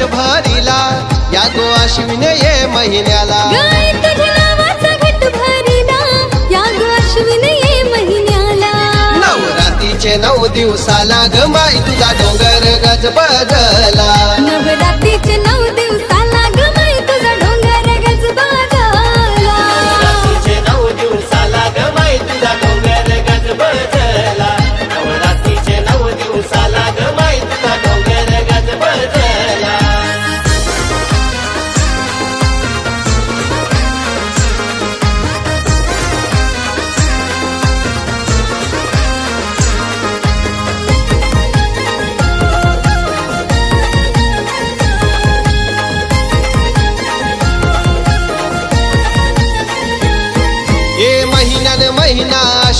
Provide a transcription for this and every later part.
घट भरिला. या गो अश्विन ये महिन्याला. नवरात्रीचे नऊ दिवसाला ग माई तुझा डोंगर गज बदला नवरात्रीचे नऊ दिवसाला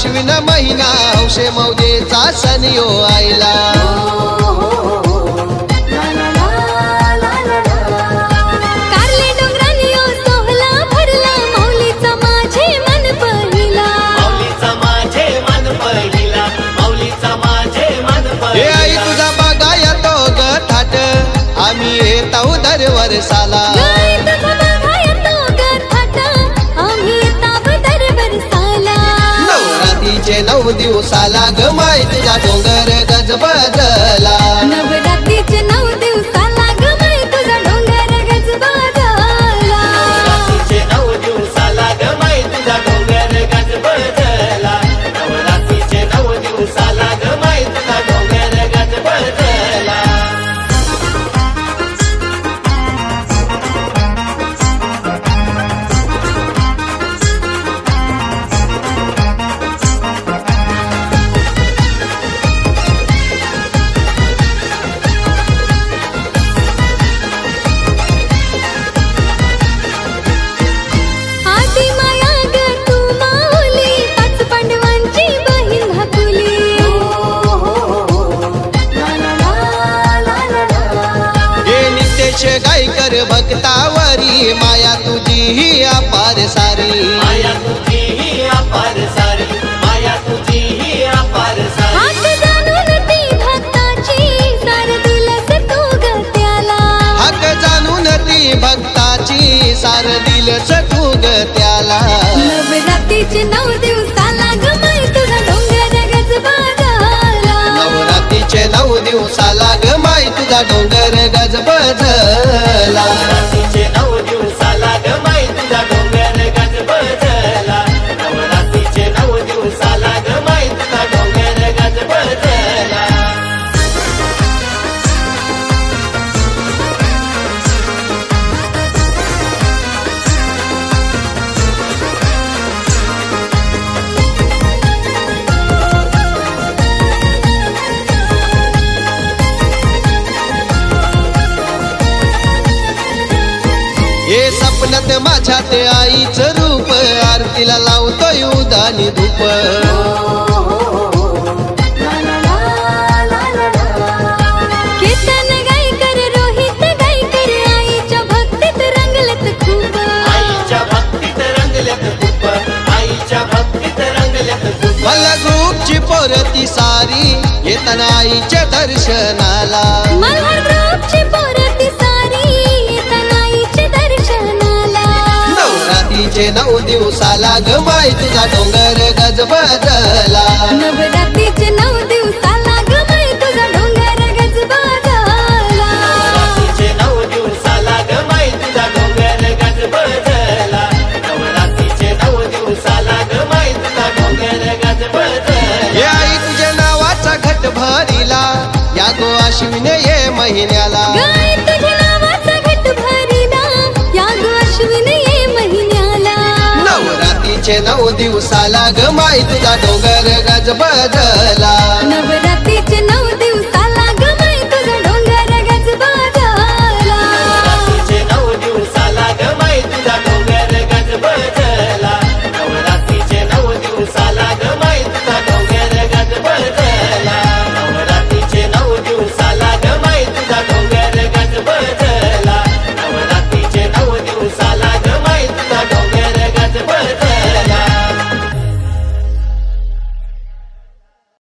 महिना अश्विन महिना हौशे मौजेचा सण आईला नऊ दिवसाला ग माई तुझा डोंगर गज गायकर भक्तावरी माया तुझी ही अपार सारी माया तुझी ही अपार सारी माया तुझी ही अपार सारी हात जाणून ती भक्ताची, सार दिलंस तू ग त्याला. हक जाणून ती भक्ताची सार दिलच तू ग त्याला नवरात्रीचे नऊ दिवसाला ग बाई तुझा डोंगर गज बाजाला. नवरात्रीचे नऊ दिवसाला ग माई तुझा डोंगर सपनात माझ्या ते आईचं रूप. आरतीला लावतोय उदानी धूप. मला ग्रुपची पोरती सारी. येताना आईच्या दर्शनाला. नवरात्रीचे नऊ दिवसाला ग माई तुझा डोंगर गज बदला नवरात्रीचे नऊ दिवसाला ग तुझा डोंगर गज बाजाला नवरात्रीचे नऊ दिवसाला ग माई तुझा डोंगर गज बजला नवरात्रीचे नऊ दिवसाला ग माई तुझा डोंगर गज बजला आई तुझ्या नावाचा घट भरिला. या गो अश्विन ये महिन्याला. नऊ दिवसाला ग माई तुझा डोंगर गज बदला नवरात्रीचे